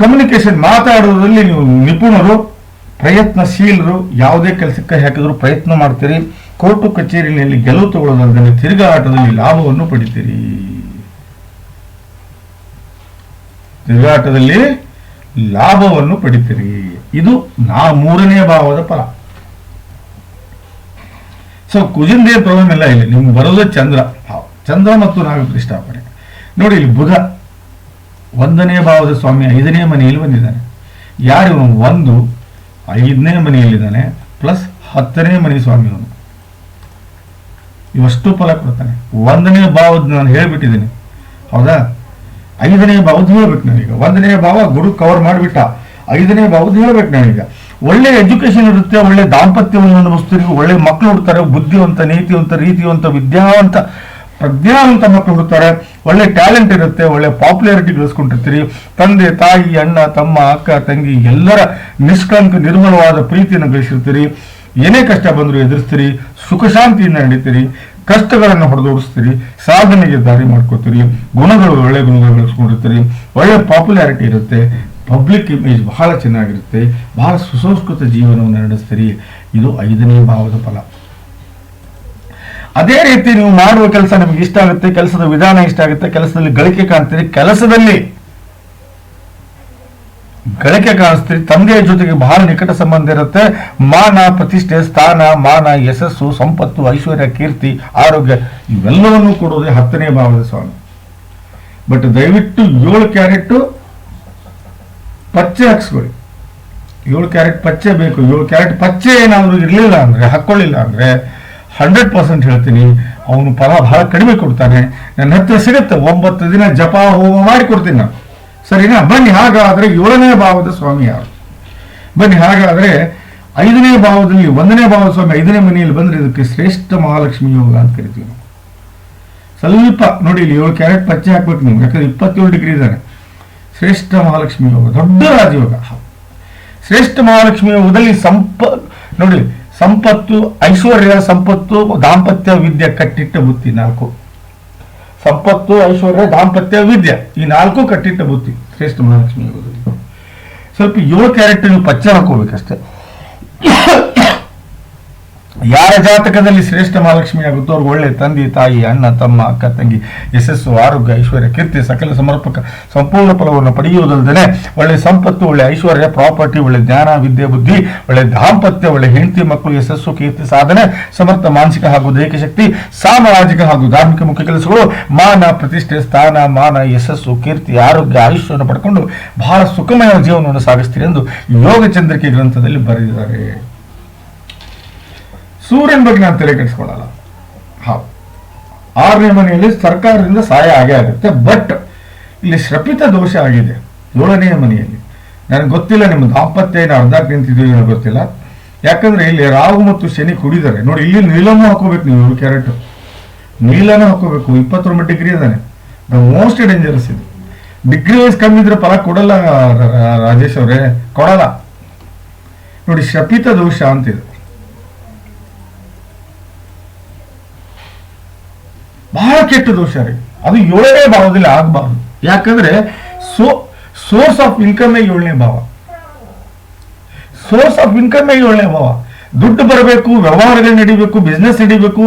ಕಮ್ಯುನಿಕೇಶನ್ ಮಾತಾಡೋದ್ರಲ್ಲಿ ನೀವು ನಿಪುಣರು. ಪ್ರಯತ್ನಶೀಲರು ಯಾವುದೇ ಕೆಲಸಕ್ಕೆ ಹಾಕಿದ್ರು ಪ್ರಯತ್ನ ಮಾಡ್ತೀರಿ. ಕೋರ್ಟು ಕಚೇರಿಯಲ್ಲಿ ಗೆಲುವು ತಗೊಳ್ಳೋದಲ್ಲದೆ ತಿರುಗಾಟದಲ್ಲಿ ಲಾಭವನ್ನು ಪಡಿತೀರಿ. ತಿರುಗಾಟದಲ್ಲಿ ಲಾಭವನ್ನು ಪಡಿತೀರಿ. ಇದು ನಾ ಮೂರನೇ ಭಾವದ ಫಲ. ಸೊ ಕುಜಿಂದೇ ಪ್ರಾಬ್ಲಮ್ ಎಲ್ಲ ಇಲ್ಲಿ. ನಿಮ್ಗೆ ಬರೋದು ಚಂದ್ರ. ಚಂದ್ರ ಮತ್ತು ನಾಗ ಪ್ರತಿಷ್ಠಾಪನೆ ನೋಡಿ, ಇಲ್ಲಿ ಬುಧ ಒಂದನೇ ಭಾವದ ಸ್ವಾಮಿ ಐದನೇ ಮನೆಯಲ್ಲಿ ಬಂದಿದ್ದಾನೆ. ಯಾರು? ಒಂದು ಐದನೇ ಮನೆಯಲ್ಲಿದ್ದಾನೆ ಪ್ಲಸ್ ಹತ್ತನೇ ಮನೆ ಸ್ವಾಮಿಯವನು ಇವಷ್ಟು ಫಲ ಕೊಡ್ತಾನೆ. ಒಂದನೇ ಭಾವದ ನಾನು ಹೇಳಿಬಿಟ್ಟಿದ್ದೀನಿ. ಹೌದಾ? ಐದನೇ ಭಾವದ ಹೇಳ್ಬೇಕು ನಾನೀಗ. ಒಂದನೇ ಭಾವ ಗುರು ಕವರ್ ಮಾಡಿಬಿಟ್ಟ. ಐದನೇ ಭಾವದ ಹೇಳ್ಬೇಕು ನಾನೀಗ. ಒಳ್ಳೆ ಎಜುಕೇಶನ್ ಇರುತ್ತೆ, ಒಳ್ಳೆ ದಾಂಪತ್ಯವನ್ನು ಅನುಭವಿಸ್ತೀರಿ, ಒಳ್ಳೆ ಮಕ್ಕಳು ಹುಡ್ತಾರೆ, ಬುದ್ಧಿವಂತ, ನೀತಿವಂತ, ರೀತಿವಂತ, ವಿದ್ಯಾವಂತ, ಪ್ರಜ್ಞಾವಂತ ಮಕ್ಕಳು ಹುಡ್ತಾರೆ. ಒಳ್ಳೆ ಟ್ಯಾಲೆಂಟ್ ಇರುತ್ತೆ, ಒಳ್ಳೆ ಪಾಪ್ಯುಲಾರಿಟಿ ಗಳಿಸ್ಕೊಂಡಿರ್ತೀರಿ ತಂದೆ, ತಾಯಿ, ಅಣ್ಣ, ತಮ್ಮ, ಅಕ್ಕ, ತಂಗಿ, ಎಲ್ಲರ ನಿಷ್ಕಂಕ ನಿರ್ಮಲವಾದ ಪ್ರೀತಿಯನ್ನು ಗಳಿಸಿರ್ತೀರಿ. ಏನೇ ಕಷ್ಟ ಬಂದರೂ ಎದುರಿಸ್ತೀರಿ, ಸುಖ ಶಾಂತಿಯಿಂದ ನಡೀತೀರಿ, ಕಷ್ಟಗಳನ್ನು ಹೊಡೆದೋಡಿಸ್ತೀರಿ, ಸಾಧನೆಗೆ ದಾರಿ ಮಾಡ್ಕೋತೀರಿ, ಗುಣಗಳು ಒಳ್ಳೆ ಗುಣಗಳು ಬೆಳೆಸ್ಕೊಂಡಿರ್ತೀರಿ. ಒಳ್ಳೆ ಪಾಪ್ಯುಲಾರಿಟಿ ಇರುತ್ತೆ ಪಬ್ಲಿಕ್ ಇಮೇಜ್ ಬಹಳ ಚೆನ್ನಾಗಿರುತ್ತೆ, ಬಹಳ ಸುಸಂಸ್ಕೃತ ಜೀವನವನ್ನು ನಡೆಸ್ತೀರಿ. ಇದು ಐದನೇ ಭಾವದ ಫಲ. ಅದೇ ರೀತಿ ನೀವು ಮಾಡುವ ಕೆಲಸ ನಿಮ್ಗೆ ಇಷ್ಟ ಆಗುತ್ತೆ, ಕೆಲಸದ ವಿಧಾನ ಇಷ್ಟ ಆಗುತ್ತೆ, ಕೆಲಸದಲ್ಲಿ ಗಳಿಕೆ ಕಾಣ್ತೀರಿ, ಕೆಲಸದಲ್ಲಿ ಗಳಿಕೆ ಕಾಣಿಸ್ತೀರಿ, ತಂದೆಯ ಜೊತೆಗೆ ಬಹಳ ನಿಕಟ ಸಂಬಂಧ ಇರುತ್ತೆ. ಮಾನ, ಪ್ರತಿಷ್ಠೆ, ಸ್ಥಾನ, ಮಾನ, ಯಶಸ್ಸು, ಸಂಪತ್ತು, ಐಶ್ವರ್ಯ, ಕೀರ್ತಿ, ಆರೋಗ್ಯ, ಇವೆಲ್ಲವನ್ನು ಕೊಡೋದೇ ಹತ್ತನೇ ಭಾವದ ಸ್ವಾಮಿ. ಬಟ್ ದಯವಿಟ್ಟು ಏಳು ಕ್ಯಾರೆಟ್ ಪಚ್ಚೆ ಹಾಕ್ಸ್ಕೊಳ್ಳಿ. ಏಳು ಕ್ಯಾರೆಟ್ ಪಚ್ಚೆ ಬೇಕು, ಏಳು ಕ್ಯಾರೆಟ್ ಪಚ್ಚೆ ಏನಾದರೂ ಇರಲಿಲ್ಲ ಅಂದ್ರೆ ಹಾಕೊಳ್ಳಿಲ್ಲ ಅಂದ್ರೆ ಹಂಡ್ರೆಡ್ ಪರ್ಸೆಂಟ್ ಹೇಳ್ತೀನಿ, ಅವನು ಫಲ ಬಹಳ ಕಡಿಮೆ ಕೊಡ್ತಾನೆ. ನನ್ನ ಹತ್ತಿರ ಸಿಗುತ್ತೆ, ಒಂಬತ್ತು ದಿನ ಜಪ, ಹೋಮ ಮಾಡಿ ಕೊಡ್ತೀನಿ ನಾನು. ಸರಿನಾ? ಬನ್ನಿ, ಹಾಗಾದ್ರೆ ಏಳನೇ ಭಾವದ ಸ್ವಾಮಿ ಯಾರು? ಬನ್ನಿ, ಹಾಗಾದ್ರೆ ಐದನೇ ಭಾವದಲ್ಲಿ ಒಂದನೇ ಭಾವದ ಸ್ವಾಮಿ, ಐದನೇ ಮನೆಯಲ್ಲಿ ಬಂದ್ರೆ ಇದಕ್ಕೆ ಶ್ರೇಷ್ಠ ಮಹಾಲಕ್ಷ್ಮಿ ಯೋಗ ಅಂತ ಕರಿತೀವಿ ಸ್ವಲ್ಪ ನೋಡಿ, ಇಲ್ಲಿ ಏಳು ಕ್ಯಾರೆಟ್ ಪಚ್ಚೆ ಹಾಕ್ಬೇಕು ನಿಮ್ಗೆ ಯಾಕಂದ್ರೆ ಇಪ್ಪತ್ತೇಳು ಡಿಗ್ರಿ ಇದ್ದಾನೆ. ಶ್ರೇಷ್ಠ ಮಹಾಲಕ್ಷ್ಮಿ ಯೋಗ, ದೊಡ್ಡ ರಾಜಯೋಗ. ಶ್ರೇಷ್ಠ ಮಹಾಲಕ್ಷ್ಮಿ ಯೋಗದಲ್ಲಿ ಸಂಪ ನೋಡಿ ಸಂಪತ್ತು ಐಶ್ವರ್ಯ ಸಂಪತ್ತು, ದಾಂಪತ್ಯ ವಿದ್ಯೆ ಕಟ್ಟಿಟ್ಟ ಬುತ್ತಿ ನಾಲ್ಕು. ಸಂಪತ್ತು, ಐಶ್ವರ್ಯ, ದಾಂಪತ್ಯ, ವಿದ್ಯೆ, ಈ ನಾಲ್ಕು ಕಟ್ಟಿಟ್ಟ ಬುತ್ತಿ. ಶ್ರೇಷ್ಠ ಮಹಾಲಕ್ಷ್ಮಿ ಸ್ವಲ್ಪ ಏಳು ಕ್ಯಾರೆಕ್ಟರ್ ನೀವು ಪಚ್ಚ ಹಾಕೋಬೇಕಷ್ಟೇ ಯಾರ ಜಾತಕದಲ್ಲಿ ಶ್ರೇಷ್ಠ ಮಹಾಲಕ್ಷ್ಮಿ ಆಗುತ್ತೋ ಅವ್ರಿಗೆ ಒಳ್ಳೆ ತಂದೆ, ತಾಯಿ, ಅಣ್ಣ, ತಮ್ಮ, ಅಕ್ಕ, ತಂಗಿ, ಯಶಸ್ಸು, ಆರೋಗ್ಯ, ಐಶ್ವರ್ಯ, ಕೀರ್ತಿ, ಸಕಲ ಸಮರ್ಪಕ, ಸಂಪೂರ್ಣ ಫಲವನ್ನು ಪಡೆಯುವುದಲ್ಲದೆ ಒಳ್ಳೆ ಸಂಪತ್ತು, ಒಳ್ಳೆ ಐಶ್ವರ್ಯ, ಪ್ರಾಪರ್ಟಿ, ಒಳ್ಳೆ ಜ್ಞಾನ, ವಿದ್ಯೆ, ಬುದ್ಧಿ, ಒಳ್ಳೆ ದಾಂಪತ್ಯ, ಒಳ್ಳೆ ಹೆಂಡತಿ, ಮಕ್ಕಳು, ಯಶಸ್ಸು, ಕೀರ್ತಿ, ಸಾಧನೆ, ಸಮರ್ಥ, ಮಾನಸಿಕ ಹಾಗೂ ದೈಹಿಕ ಶಕ್ತಿ, ಸಾಮಾಜಿಕ ಹಾಗೂ ಧಾರ್ಮಿಕ ಮುಖ್ಯ ಕೆಲಸಗಳು, ಮಾನ, ಪ್ರತಿಷ್ಠೆ, ಸ್ಥಾನ, ಮಾನ, ಯಶಸ್ಸು, ಕೀರ್ತಿ, ಆರೋಗ್ಯ, ಆಯುಷ್ಯವನ್ನು ಪಡ್ಕೊಂಡು ಬಹಳ ಸುಖಮಯ ಜೀವನವನ್ನು ಸಾಗಿಸ್ತೀರಿ ಎಂದು ಯೋಗ ಚಂದ್ರಿಕೆ ಗ್ರಂಥದಲ್ಲಿ ಬರೆದಿದ್ದಾರೆ. ಸೂರ್ಯನ ಬಗ್ಗೆ ನಾನು ತಲೆ ಕೆಡಿಸ್ಕೊಳ್ಳಲ್ಲ. ಹೌದು. ಆರನೇ ಮನೆಯಲ್ಲಿ ಸರ್ಕಾರದಿಂದ ಸಹಾಯ ಆಗೇ ಆಗುತ್ತೆ. ಬಟ್, ಇಲ್ಲಿ ಶ್ರಪಿತ ದೋಷ ಆಗಿದೆ. ಏಳನೆಯ ಮನೆಯಲ್ಲಿ. ನನಗೆ ಗೊತ್ತಿಲ್ಲ ನಿಮ್ಮ ದಾಂಪತ್ಯ ಏನು ಅರ್ಧಕ್ಕೆ ಏನೋ ಗೊತ್ತಿಲ್ಲ. ಯಾಕಂದ್ರೆ ಇಲ್ಲಿ ರಾಹು ಮತ್ತು ಶನಿ ಕುಡಿದಾರೆ, ನೋಡಿ ಇಲ್ಲಿ ನೀಲನೂ ಹಾಕೋಬೇಕು ನೀವು ಕ್ಯಾರೆಟ್. ನೀಲನೂ ಹಾಕೋಬೇಕು. ಇಪ್ಪತ್ತೊಂಬತ್ತು ಡಿಗ್ರಿ ಅದಾನೆ ದ ಮೋಸ್ಟ್ ಡೇಂಜರಸ್ ಇದು. ಡಿಗ್ರಿ ವೈಸ್ ಕಮ್ಮಿ ಇದ್ರೆ ಫಲ ಕೊಡಲ್ಲ ರಾಜೇಶ್ ಅವರೇ. ಕೊಡಲ್ಲ. ನೋಡಿ ಶಪಿತ ದೋಷ ಅಂತಿದೆ ಬಹಳ ಕೆಟ್ಟ ದೋಷ ರೀ. ಅದು ಏಳನೇ ಭಾವದಲ್ಲಿ ಆಗಬಾರ್ದು. ಯಾಕಂದ್ರೆ ಸೋ ಸೋರ್ಸ್ ಆಫ್ ಇನ್ಕಮ್ ಏಳನೇ ಭಾವ. ಸೋರ್ಸ್ ಆಫ್ ಇನ್ಕಮ್ ಏಳನೇ ಭಾವ. ದುಡ್ಡು ಬರಬೇಕು, ವ್ಯವಹಾರಗಳು ನಡಿಬೇಕು ಬಿಸ್ನೆಸ್ ನಡಿಬೇಕು,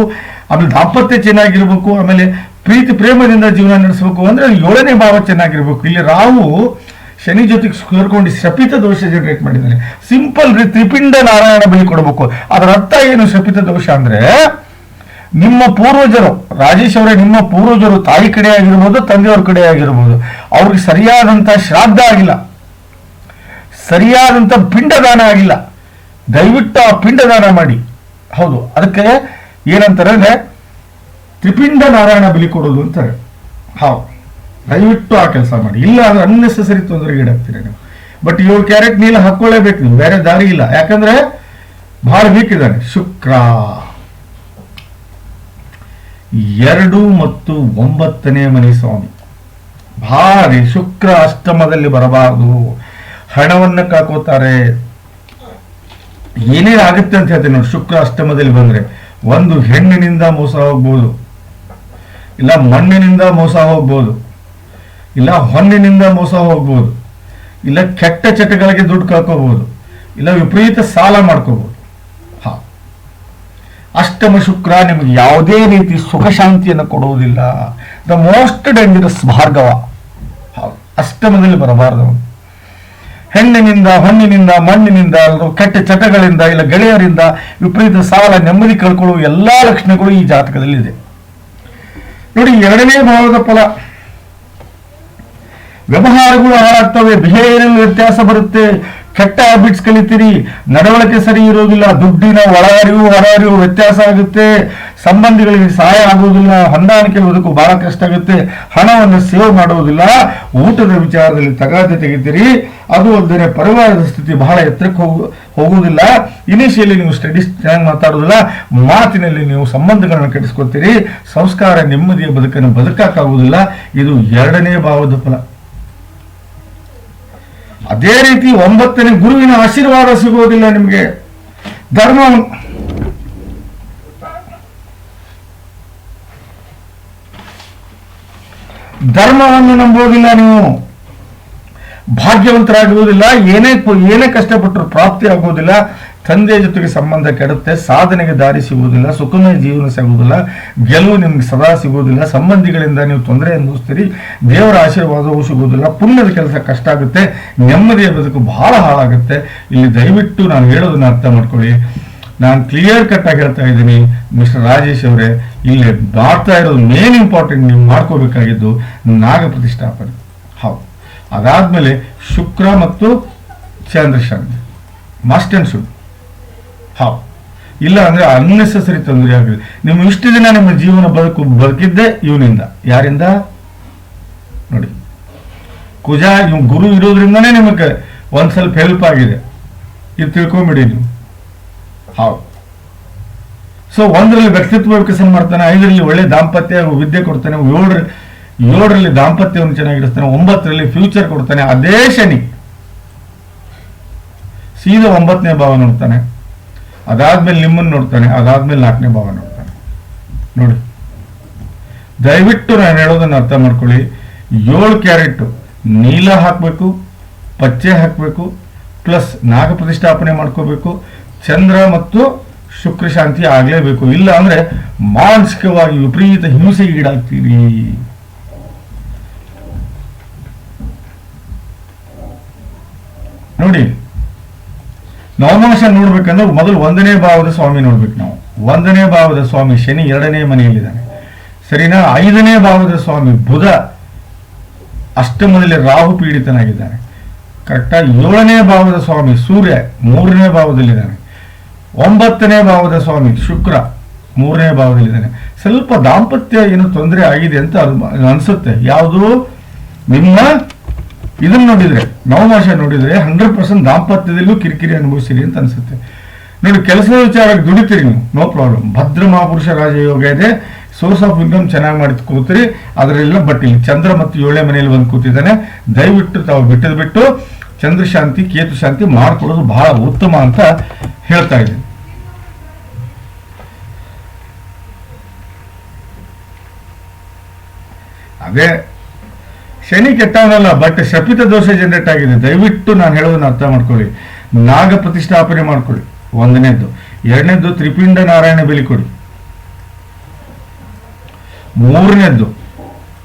ಆಮೇಲೆ ದಾಂಪತ್ಯ ಚೆನ್ನಾಗಿರ್ಬೇಕು, ಆಮೇಲೆ ಪ್ರೀತಿ, ಪ್ರೇಮದಿಂದ ಜೀವನ ನಡೆಸಬೇಕು ಅಂದ್ರೆ ಏಳನೇ ಭಾವ ಚೆನ್ನಾಗಿರ್ಬೇಕು. ಇಲ್ಲಿ ರಾವು ಶನಿ ಜೊತೆಗೆ ಸೇರ್ಕೊಂಡು ಶಪಿತ ದೋಷ ಜನರೇಟ್ ಮಾಡಿದ್ದಾನೆ ಸಿಂಪಲ್ ರೀ, ತ್ರಿಪಿಂಡ ನಾರಾಯಣ ಬಲಿ ಕೊಡಬೇಕು. ಅದರ ಅರ್ಥ ಏನು ಶಪಿತ ದೋಷ ಅಂದ್ರೆ ನಿಮ್ಮ ಪೂರ್ವಜರು, ರಾಜೇಶ್ ಅವರೇ ನಿಮ್ಮ ಪೂರ್ವಜರು, ತಾಯಿ ಕಡೆ ಆಗಿರ್ಬೋದು ತಂದೆಯವ್ರ ಕಡೆ ಆಗಿರ್ಬೋದು ಅವ್ರಿಗೆ ಸರಿಯಾದಂಥ ಶ್ರಾದ್ದ ಆಗಿಲ್ಲ. ಸರಿಯಾದಂಥ ಪಿಂಡದಾನ ಆಗಿಲ್ಲ. ದಯವಿಟ್ಟು ಆ ಪಿಂಡದಾನ ಮಾಡಿ. ಹೌದು, ಅದಕ್ಕೆ ಏನಂತಾರೆ ತ್ರಿಪಿಂಡ ನಾರಾಯಣ ಬಲಿ ಕೊಡೋದು ಅಂತಾರೆ. ಹೌದು ದಯವಿಟ್ಟು ಆ ಕೆಲಸ ಮಾಡಿ. ಇಲ್ಲ ಅಂದ್ರೆ ಅನ್ನೆಸೆಸರಿ ತೊಂದರೆ ಈಡಾಗ್ತೀರಾ ನೀವು. ಬಟ್ ಏಳು ಕ್ಯಾರೆಟ್ ನೀಲ ಹಾಕೊಳ್ಳೇಬೇಕು ನೀವು, ಬೇರೆ ದಾರಿ ಇಲ್ಲ. ಯಾಕಂದ್ರೆ ಬಹಳ ವೀಕ್ ಇದ್ದಾನೆ, ಶುಕ್ರ. ಎರಡು ಮತ್ತು ಒಂಬತ್ತನೇ ಮನೆ ಸ್ವಾಮಿ. ಭಾರಿ ಶುಕ್ರ ಅಷ್ಟಮದಲ್ಲಿ ಬರಬಾರದು. ಹಣವನ್ನು ಕಾಕೋತಾರೆ. ಏನೇನು ಆಗುತ್ತೆ ಅಂತ ಹೇಳ್ತೀನಿ ನೋಡಿ ಶುಕ್ರ ಅಷ್ಟಮದಲ್ಲಿ ಬಂದ್ರೆ. ಒಂದು ಹೆಣ್ಣಿನಿಂದ ಮೋಸ ಹೋಗ್ಬೋದು. ಇಲ್ಲ ಮಣ್ಣಿನಿಂದ ಮೋಸ ಹೋಗ್ಬೋದು. ಇಲ್ಲ ಹೊನ್ನಿನಿಂದ ಮೋಸ ಹೋಗ್ಬೋದು. ಇಲ್ಲ ಕೆಟ್ಟ ಚಟಗಳಿಗೆ ದುಡ್ಡು ಕಳ್ಕೋಬಹುದು ಇಲ್ಲ ವಿಪರೀತ ಸಾಲ ಮಾಡ್ಕೋಬಹುದು ಅಷ್ಟಮ ಶುಕ್ರ ನಿಮಗೆ ಯಾವುದೇ ರೀತಿ ಸುಖ ಶಾಂತಿಯನ್ನು ಕೊಡುವುದಿಲ್ಲ. The most dangerous Bhargava. ಅಷ್ಟಮದಲ್ಲಿ ಬರಬಾರದು. ಹೆಣ್ಣಿನಿಂದ ಹಣ್ಣಿನಿಂದ, ಮಣ್ಣಿನಿಂದ ಕೆಟ್ಟ ಚಟಗಳಿಂದ, ಇಲ್ಲ ಗೆಳೆಯರಿಂದ ವಿಪರೀತ ಸಾಲ, ನೆಮ್ಮದಿ ಕಳ್ಕೊಳ್ಳುವ ಎಲ್ಲಾ ಲಕ್ಷಣಗಳು ಈ ಜಾತಕದಲ್ಲಿ ಇದೆ ನೋಡಿ, ಎರಡನೇ ಭಾವದ ಫಲ. ವ್ಯವಹಾರಗಳು ಹಾಳಾಗ್ತವೆ ಬಿಹೇವಿಯರ್ ವ್ಯತ್ಯಾಸ ಬರುತ್ತೆ. ಕೆಟ್ಟ ಹ್ಯಾಬಿಟ್ಸ್ ಕಲಿತೀರಿ. ನಡವಳಿಕೆ ಸರಿ ಇರೋದಿಲ್ಲ. ದುಡ್ಡಿನ ಒಳಹರಿವು, ಹೊರಹರಿವು ವ್ಯತ್ಯಾಸ ಆಗುತ್ತೆ. ಸಂಬಂಧಿಗಳಿಗೆ ಸಹಾಯ ಆಗುವುದಿಲ್ಲ. ಹೊಂದಾಣಿಕೆ ಬದುಕು ಬಹಳ ಕಷ್ಟ ಆಗುತ್ತೆ. ಹಣವನ್ನು ಸೇವ್ ಮಾಡುವುದಿಲ್ಲ. ಊಟದ ವಿಚಾರದಲ್ಲಿ ತಗಾದೆ ತೆಗಿತೀರಿ. ಅದು ಅಲ್ಲದೆ ಪರಿವಾರದ ಸ್ಥಿತಿ ಬಹಳ ಎತ್ತರಕ್ಕೆ ಹೋಗು, ಹೋಗುವುದಿಲ್ಲ. ಇನಿಷಿಯಲಿ ನೀವು ಸ್ಟಡೀಸ್ ಚೆನ್ನಾಗಿ ಮಾತಾಡೋದಿಲ್ಲ ಮಾತಿನಲ್ಲಿ ನೀವು ಸಂಬಂಧಗಳನ್ನು ಕೆಡಿಸ್ಕೊತೀರಿ ಸಂಸ್ಕಾರ ನೆಮ್ಮದಿಯ ಬದುಕನ್ನು ಬದುಕಕ್ಕಾಗುವುದಿಲ್ಲ. ಇದು ಎರಡನೇ ಭಾವದ ಫಲ. ಅದೇ ರೀತಿ ಒಂಬತ್ತನೇ ಗುರುವಿನ ಆಶೀರ್ವಾದ ಸಿಗುವುದಿಲ್ಲ ನಿಮಗೆ. ಧರ್ಮ ಧರ್ಮವನ್ನು ನಂಬುವುದಿಲ್ಲ ನೀವು. ಭಾಗ್ಯವಂತರಾಗುವುದಿಲ್ಲ ಏನೇ ಏನೇ ಕಷ್ಟಪಟ್ಟರು ಪ್ರಾಪ್ತಿ ಆಗುವುದಿಲ್ಲ ತಂದೆಯ ಜೊತೆಗೆ ಸಂಬಂಧ ಕೆಡುತ್ತೆ, ಸಾಧನೆಗೆ ದಾರಿ ಸಿಗುವುದಿಲ್ಲ, ಸುಖಮಯ ಜೀವನ ಸಿಗುವುದಿಲ್ಲ, ಗೆಲುವು ನಿಮ್ಗೆ ಸದಾ ಸಿಗುವುದಿಲ್ಲ, ಸಂಬಂಧಿಗಳಿಂದ ನೀವು ತೊಂದರೆ ಅನುಭವಿಸ್ತೀರಿ, ದೇವರ ಆಶೀರ್ವಾದವೂ ಸಿಗುವುದಿಲ್ಲ ಪುಣ್ಯದ ಕೆಲಸ ಕಷ್ಟ ಆಗುತ್ತೆ, ನೆಮ್ಮದಿಯ ಬದುಕು ಬಹಳ ಹಾಳಾಗುತ್ತೆ. ಇಲ್ಲಿ ದಯವಿಟ್ಟು ನಾನು ಹೇಳೋದನ್ನ ಅರ್ಥ ಮಾಡ್ಕೊಳ್ಳಿ. ನಾನು ಕ್ಲಿಯರ್ ಕಟ್ ಆಗಿ ಹೇಳ್ತಾ ಇದ್ದೀನಿ, ಮಿಸ್ಟರ್ ರಾಜೇಶ್ ಅವರೇ, ಇಲ್ಲಿ ಬಾಡ್ತಾ ಇರೋದು ಮೇನ್ ಇಂಪಾರ್ಟೆಂಟ್ ನೀವು ಮಾಡ್ಕೋಬೇಕಾಗಿದ್ದು ನಾಗ ಪ್ರತಿಷ್ಠಾಪನೆ ಹೌದು. ಅದಾದ್ಮೇಲೆ ಶುಕ್ರ ಮತ್ತು ಚಂದ್ರಶಾಂತಿ ಮಸ್ಟ್ ಅಂಡ್ ಶುಡ್ ಹೌದು ಇಲ್ಲ ಅಂದ್ರೆ ಅನ್ನೆಸೆಸರಿ ತೊಂದರೆ ಆಗಲಿ ನಿಮ್ಮ ಇಷ್ಟು ದಿನ ನಿಮ್ಮ ಜೀವನ ಬದುಕು ಬದುಕಿದ್ದೆ ಇವನಿಂದ. ಯಾರಿಂದ? ನೋಡಿ. ಕುಜ, ಇವ್ ಗುರು ಇರೋದ್ರಿಂದನೇ ನಿಮಗೆ ಒಂದು ಸ್ವಲ್ಪ ಹೆಲ್ಪ್ ಆಗಿದೆ. ಇದು ತಿಳ್ಕೊಂಬಿಡಿ ನೀವು. ಹೌದು ಸೊ ಒಂದರಲ್ಲಿ ವ್ಯಕ್ತಿತ್ವ ವಿಕಸನ ಮಾಡ್ತಾನೆ, ಐದರಲ್ಲಿ ಒಳ್ಳೆ ದಾಂಪತ್ಯ ವಿದ್ಯೆ ಕೊಡ್ತಾನೆ ಏಳರ, ಏಳರಲ್ಲಿ ದಾಂಪತ್ಯವನ್ನು ಚೆನ್ನಾಗಿಡಿಸ್ತಾನೆ ಒಂಬತ್ತರಲ್ಲಿ ಫ್ಯೂಚರ್ ಕೊಡ್ತಾನೆ, ಅದೇ ಶನಿ. ಸೀದಾ ಒಂಬತ್ತನೇ ಭಾವ ನೋಡ್ತಾನೆ. ಅದಾದ್ಮೇಲೆ ನಿಮ್ಮನ್ನು ನೋಡ್ತಾನೆ, ಅದಾದ್ಮೇಲೆ ನಾಲ್ಕನೇ ಭಾವ ನೋಡ್ತಾನೆ. ನೋಡಿ. ದಯವಿಟ್ಟು ನಾನು ಹೇಳೋದನ್ನ ಅರ್ಥ ಮಾಡ್ಕೊಳ್ಳಿ. ಏಳು ಕ್ಯಾರೆಟ್ ನೀಲ ಹಾಕಬೇಕು, ಪಚ್ಚೆ ಹಾಕಬೇಕು, ಪ್ಲಸ್ ನಾಗ ಪ್ರತಿಷ್ಠಾಪನೆ ಮಾಡ್ಕೋಬೇಕು, ಚಂದ್ರ ಮತ್ತು ಶುಕ್ರ ಶಾಂತಿ ಆಗಲೇಬೇಕು. ಇಲ್ಲ ಅಂದ್ರೆ ಮಾನಸಿಕವಾಗಿ ವಿಪರೀತ ಹಿಂಸೆಗೆ ಈಡಾಗ್ತೀರಿ. ನೋಡಿ. ನವಮಾಶ ನೋಡ್ಬೇಕಂದ್ರೆ ಮೊದಲು ಒಂದನೇ ಭಾವದ ಸ್ವಾಮಿ ನೋಡ್ಬೇಕು ನಾವು. ಒಂದನೇ ಭಾವದ ಸ್ವಾಮಿ ಶನಿ ಎರಡನೇ ಮನೆಯಲ್ಲಿದ್ದಾನೆ. ಸರಿನಾ? ಐದನೇ ಭಾವದ ಸ್ವಾಮಿ ಬುಧ ಅಷ್ಟಮದಲ್ಲಿ ರಾಹು ಪೀಡಿತನಾಗಿದ್ದಾನೆ. ಕರೆಕ್ಟಾಗಿ ಏಳನೇ ಭಾವದ ಸ್ವಾಮಿ ಸೂರ್ಯ ಮೂರನೇ ಭಾವದಲ್ಲಿದ್ದಾನೆ. ಒಂಬತ್ತನೇ ಭಾವದ ಸ್ವಾಮಿ ಶುಕ್ರ ಮೂರನೇ ಭಾವದಲ್ಲಿದ್ದಾನೆ. ಸ್ವಲ್ಪ ದಾಂಪತ್ಯ ಏನು ತೊಂದರೆ ಆಗಿದೆ ಅಂತ ಅನ್ಸುತ್ತೆ. ಯಾವುದು? ನಿಮ್ಮ ಇದನ್ನ ನೋಡಿದ್ರೆ ನವಮಾಷ ನೋಡಿದ್ರೆ ಹಂಡ್ರೆಡ್ ಪರ್ಸೆಂಟ್ ದಾಂಪತ್ಯದಲ್ಲೂ ಕಿರಿಕಿರಿ ಅನುಭವಿಸಿರಿ ಅಂತ ಅನ್ಸುತ್ತೆ. ನೋಡಿ, ಕೆಲಸದ ವಿಚಾರಕ್ಕೆ ದುಡಿತೀರಿ ನೀವು ನೋ ಪ್ರಾಬ್ಲಮ್ ಭದ್ರ ಮಹಾಪುರುಷ ರಾಜಯೋಗ ಇದೆ ಸೋರ್ಸ್ ಆಫ್ ಇನ್ಕಮ್ ಚೆನ್ನಾಗಿ ಮಾಡಿ ಕೂತ್ರಿ ಅದರೆಲ್ಲ ಬಟ್ ಇಲ್ಲಿ. ಚಂದ್ರ ಮತ್ತು ಏಳನೇ ಮನೆಯಲ್ಲಿ ಬಂದು ಕೂತಿದ್ದಾನೆ, ದಯವಿಟ್ಟು ತಾವು ಬಿಟ್ಟದ್ ಬಿಟ್ಟು ಚಂದ್ರ ಶಾಂತಿ, ಕೇತು ಶಾಂತಿ ಮಾಡಿಕೊಡೋದು ಬಹಳ ಉತ್ತಮ ಅಂತ ಹೇಳ್ತಾ ಇದ್ದೀನಿ. ಅದೇ ಶನಿ ಕೆಟ್ಟವನಲ್ಲ ಬಟ್ ಶಪಿತ ದೋಷ ಜನರೇಟ್ ಆಗಿದೆ. ದಯವಿಟ್ಟು ನಾನು ಹೇಳೋದನ್ನ ಅರ್ಥ ಮಾಡ್ಕೊಳ್ಳಿ. ನಾಗ ಪ್ರತಿಷ್ಠಾಪನೆ ಮಾಡ್ಕೊಳ್ಳಿ. ಒಂದನೇದ್ದು. ಎರಡನೇದ್ದು ತ್ರಿಪಿಂಡ ನಾರಾಯಣ ಬೆಲಿ ಕೊಡಿ. ಮೂರನೇದ್ದು.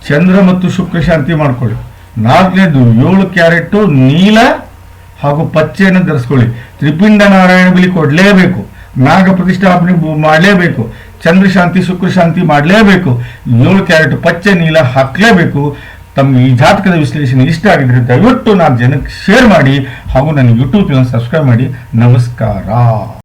ಚಂದ್ರ ಮತ್ತು ಶುಕ್ರ ಶಾಂತಿ ಮಾಡ್ಕೊಳ್ಳಿ. ನಾಲ್ಕನೇದ್ದು ಏಳು ಕ್ಯಾರೆಟ್ ನೀಲ ಹಾಗೂ ಪಚ್ಚೆಯನ್ನು ಧರಿಸ್ಕೊಳ್ಳಿ. ತ್ರಿಪಿಂಡ ನಾರಾಯಣ ಬಲಿ ಕೊಡಲೇಬೇಕು. ನಾಗ ಪ್ರತಿಷ್ಠಾಪನೆ ಮಾಡಲೇಬೇಕು. ಚಂದ್ರ ಶಾಂತಿ, ಶುಕ್ರ ಶಾಂತಿ ಮಾಡಲೇಬೇಕು. ಏಳು ಕ್ಯಾರೆಟ್ ಪಚ್ಚೆ, ನೀಲ ಹಾಕಲೇಬೇಕು. ತಮ್ಮ ಈ ಜಾತಕದ ವಿಶ್ಲೇಷಣೆ ಇಷ್ಟ ಆಗಿದ್ರೆ ದಯವಿಟ್ಟು ನಾನು ಜನಕ್ಕೆ ಶೇರ್ ಮಾಡಿ ಹಾಗೂ ನನ್ನ ಯೂಟ್ಯೂಬ್ ಚಾನಲ್ ಸಬ್ಸ್ಕ್ರೈಬ್ ಮಾಡಿ. ನಮಸ್ಕಾರ.